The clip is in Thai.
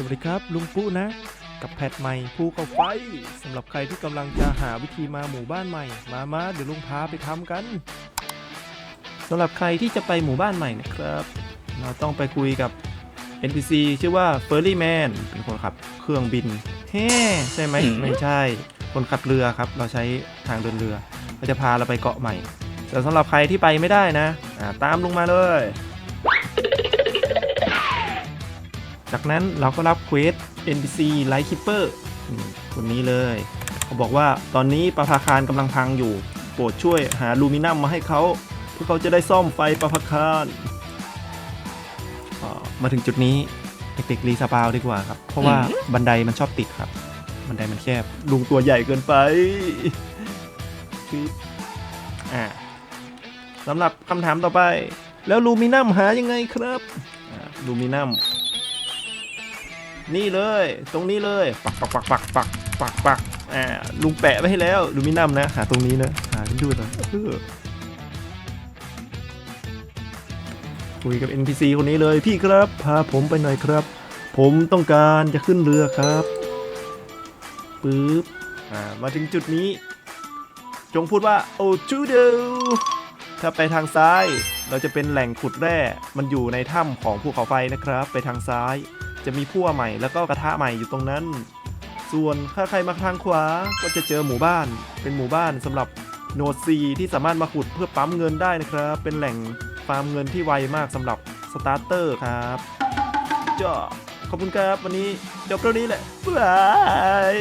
สวัสดีครับ ลุงปุ๊นะ กับแพทใหม่ภูเขาไฟสำหรับใครที่กำลังจะหาวิธีมาหมู่บ้านใหม่ มามาเดี๋ยวลุงพาไปทำกันสำหรับใครที่จะไปหมู่บ้านใหม่นะครับ เราต้องไปคุยกับ NPC ชื่อว่า f u r r y Man เป็นคนขับเครื่องบินเฮ้ใช่ไหมอืมไม่ใช่ คนขับเรือครับ เราใช้ทางเดินเรือเขาจะพาเราไปเกาะใหม่แต่สำหรับใครที่ไปไม่ได้นะอ่าตามลุงมาเลย จากนั้นเราก็รับเควส NPC Light Keeper อืมคนนี้เลยเขาบอกว่าตอนนี้ประภาคารกำลังพังอยู่ โปรดช่วยหาลูมินัมมาให้เขาเพื่อเขาจะได้ซ่อมไฟประภาคารอ่ามาถึงจุดนี้เด็กๆรีสปาวดีกว่าครับ เพราะว่าบันไดมันชอบติดครับ บันไดมันแคบลุงตัวใหญ่เกินไปปึ๊บอ่าสำหรับคำถามต่อไป แล้วลูมินัมหายังไงครับอ่าลูมินัม นี่เลย ตรงนี้เลย ปักปักปักปักปักปักปักอ่าลุงแปะไว้ให้แล้วลูมินัมนะ หาตรงนี้นะ หาขึ้นด้วยนะเออคุยกับ NPC คนนี้เลยพี่ครับ พาผมไปหน่อยครับ ผมต้องการจะขึ้นเรือครับปึ๊บอ่ามาถึงจุดนี้ จงพูดว่าโอจูเดถ้าไปทางซ้าย เราจะเป็นแหล่งขุดแร่ มันอยู่ในถ้ำของภูเขาไฟนะครับ ไปทางซ้าย จะมีพั่วใหม่แล้วก็กระทะใหม่อยู่ตรงนั้น ส่วนถ้าใครมาทางขวาก็จะเจอหมู่บ้าน เป็นหมู่บ้านสำหรับโนดซีที่สามารถมาขุดเพื่อปั๊มเงินได้นะครับ เป็นแหล่งฟาร์มเงินที่ไวมากสำหรับสตาร์เตอร์ครับจ้าขอบคุณครับ วันนี้จบเท่านี้แหละบาย